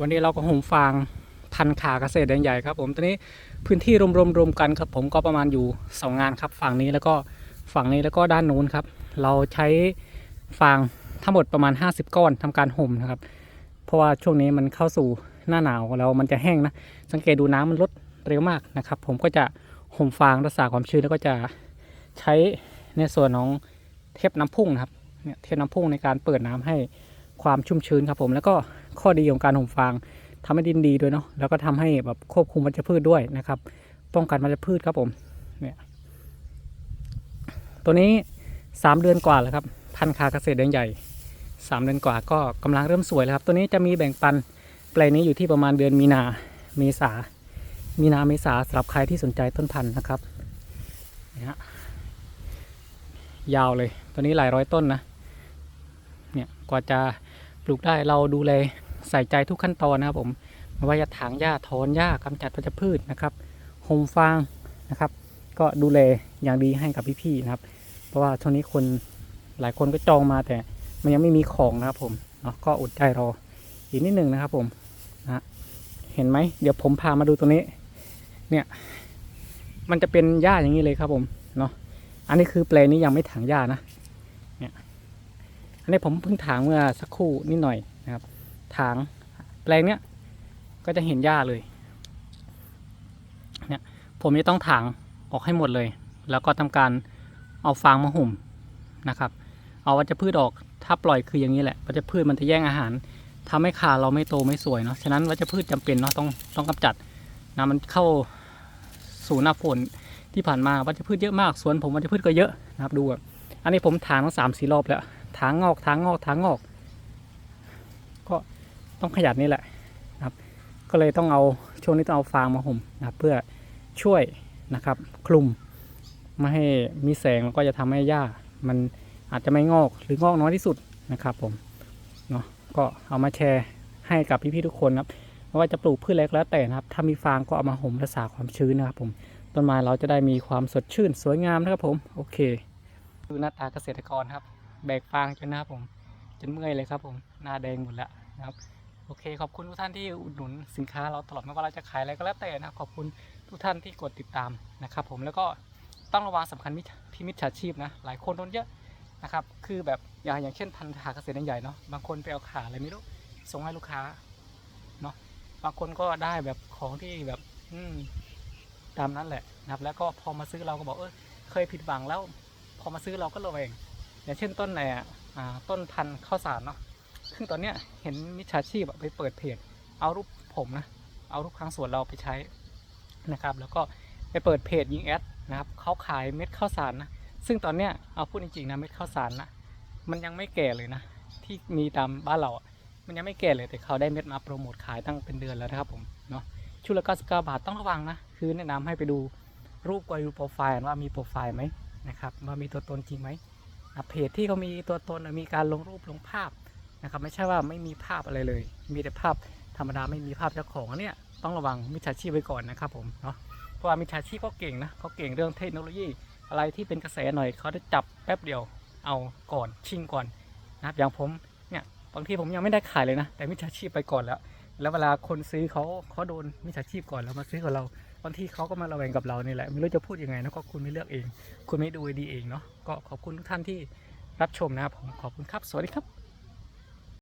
วันนี้เราก็ห่มฟางพันขาเกษตรแดนใหญ่ครับผมตอนนี้พื้นที่รวมๆรวมกันครับผมก็ประมาณอยู่สองงานครับ ฝั่งนี้แล้วก็ฝั่งนี้แล้วก็ด้านนู้นครับ เราใช้ฟางทั้งหมดประมาณ 50 ก้อนทำการห่มนะครับ เพราะว่าช่วงนี้มันเข้าสู่หน้าหนาวแล้วมันจะแห้งนะ สังเกตดูน้ำมันลดเร็วมากนะครับ ผมก็จะห่มฟางรักษาความชื้นแล้วก็จะใช้ในส่วนของเทปน้ำพุ่งนะครับเนี่ยเทปน้ำพุ่งในการเปิดน้ำให้ความชุ่มชื้นครับผมแล้วก็ ข้อดีของการห่มฟางทำให้ดินดีด้วยเนาะแล้วก็ทำให้แบบควบคุมวัชพืชด้วยนะครับ ป้องกันวัชพืชครับผมเนี่ยตัวนี้ 3 เดือนกว่าแล้วครับพันธุ์คาเกษตรแดงใหญ่ 3 เดือนกว่าก็กำลังเริ่มสวยแล้วครับ ตัวนี้จะมีแบ่งปันแปลงนี้อยู่ที่ประมาณเดือนมีนาเมษามีนาเมษาสำหรับใครที่สนใจต้นพันธุ์นะครับนี่ฮะยาวเลยตัวนี้หลายร้อยต้นนะเนี่ยกว่าจะปลูกได้เราดูแล ใส่ใจทุกขั้นตอนนะครับผมไม่ว่าจะถางหญ้าถอนหญ้ากำจัดวัชพืชนะครับโฮมฟางนะครับ ก็ดูแลอย่างดีให้กับพี่ๆนะครับ เพราะว่าช่วงนี้คนหลายคนก็จองมาแต่มันยังไม่มีของนะครับผมเนาะก็อดใจรออีกนิดหนึ่งนะครับผมนะฮะเห็นไหมเดี๋ยวผมพามาดูตรงนี้ เนี่ยมันจะเป็นหญ้าอย่างนี้เลยครับผมเนาะอันนี้คือแปลงนี้ยังไม่ถางหญ้านะเนี่ยอันนี้ผมเพิ่งถางเมื่อสักครู่นิดหน่อยนะครับ ถางแปลงเนี้ยก็จะเห็นหญ้าเลยเนี่ยผมจะต้องถางออกให้หมดเลย แล้วก็ทำการเอาฟางมาหุ่มนะครับ เอาวัชพืชออกถ้าปล่อยคืออย่างนี้แหละวัชพืชมันจะแย่งอาหารทำให้ขาเราไม่โตไม่สวยเนาะฉะนั้นวัชพืชจำเป็นเนาะต้องต้องกำจัดนะมันเข้าสู่หน้าฝนที่ผ่านมาวัชพืชเยอะมากสวนผมวัชพืชก็เยอะนะครับดูแบบอันนี้ผมถางตั้งสามสี่รอบแล้วถางงอกถางงอกถางงอก ก็ ต้องขยันนี่แหละนะครับ ก็เลยต้องเอาช่วงนี้ต้องเอาฟางมาห่มนะครับเพื่อช่วยนะครับคลุมไม่ให้มีแสงแล้วก็จะทำให้หญ้ามันอาจจะไม่งอกหรืองอกน้อยที่สุดนะครับผมเนาะก็เอามาแชร์ให้กับพี่ๆทุกคนครับไม่ว่าจะปลูกพืชเล็กแล้วแต่นะครับ ถ้ามีฟางก็เอามาห่มรักษาความชื้นนะครับผมต้นไม้เราจะได้มีความสดชื่นสวยงามนะครับผมโอเคดูหน้าตาเกษตรกรครับ แบกฟางจนนะครับผมจนเมื่อยเลยครับผมหน้าแดงหมดแล้วนะครับ โอเค ขอบคุณทุกท่านที่อุดหนุนสินค้าเราตลอดไม่ว่าเราจะขายอะไรก็แล้วแต่นะขอบคุณทุกท่านที่กดติดตามนะครับผมแล้วก็ต้องระวังสำคัญมิจพี่มิจฉาชีพนะหลายคนโดนเยอะนะครับคือแบบอย่างอย่างเช่นพันธาเกษตรใหญ่เนาะบางคนไปเอาขาอะไรไม่รู้ส่งให้ลูกค้าเนาะบางคนก็ได้แบบของที่แบบอืตามนั้นแหละนะครับ แล้วก็พอมาซื้อเราก็บอกเออเคยผิดหวังแล้ว พอมาซื้อเราก็ระแวงอย่างเช่นต้นไหนอะอ่าต้นพันธุ์ข้าวสารเนาะ ซึ่งตอนเนี้ยเห็นมิจฉาชีพไปเปิดเพจ เอารูปผมนะ เอารูปค้างสวนเราไปใช้นะครับ แล้วก็ไปเปิดเพจยิงแอดนะครับเขาขายเม็ดข้าวสารนะ ซึ่งตอนเนี้ยเอาพูดจริงๆนะเม็ดข้าวสารนะ มันยังไม่แก่เลยนะ ที่มีตามบ้านเราอะมันยังไม่แก่เลยแต่เขาได้เม็ดมาโปรโมทขายตั้งเป็นเดือนแล้วนะครับผมเนาะ ชุดละ99บาทต้องระวังนะ คือแนะนำให้ไปดูรูปกวาดูโปรไฟล์ว่ามีโปรไฟล์ไหมนะครับว่ามีตัวตนจริงไหมเพจที่เขามีตัวตนมีการลงรูปลงภาพ นะครับไม่ใช่ว่าไม่มีภาพอะไรเลย มีแต่ภาพธรรมดาไม่มีภาพเจ้าของอันเนี่ยต้องระวังมิจฉาชีพไว้ก่อนนะครับผมเนาะเพราะว่ามิจฉาชีพก็เก่งนะเขาเก่งเรื่องเทคโนโลยี อะไรที่เป็นกระแสหน่อยเขาได้จับแป๊บเดียวเอาก่อนชิงก่อนนะครับอย่างผมเนี่ยบางทีผมยังไม่ได้ขายเลยนะแต่มิจฉาชีพไปก่อนแล้ว แล้วเวลาคนซื้อเขาเขาโดนมิจฉาชีพก่อนแล้วมาซื้อกับเราบางทีเขาก็มาระแวงกับเรานี่แหละไม่รู้จะพูดยังไงนะก็คุณไม่เลือกเอง คุณไม่ดูดีเองเนาะก็ขอบคุณทุกท่านที่รับชมนะครับผมขอบคุณครับสวัสดีครับ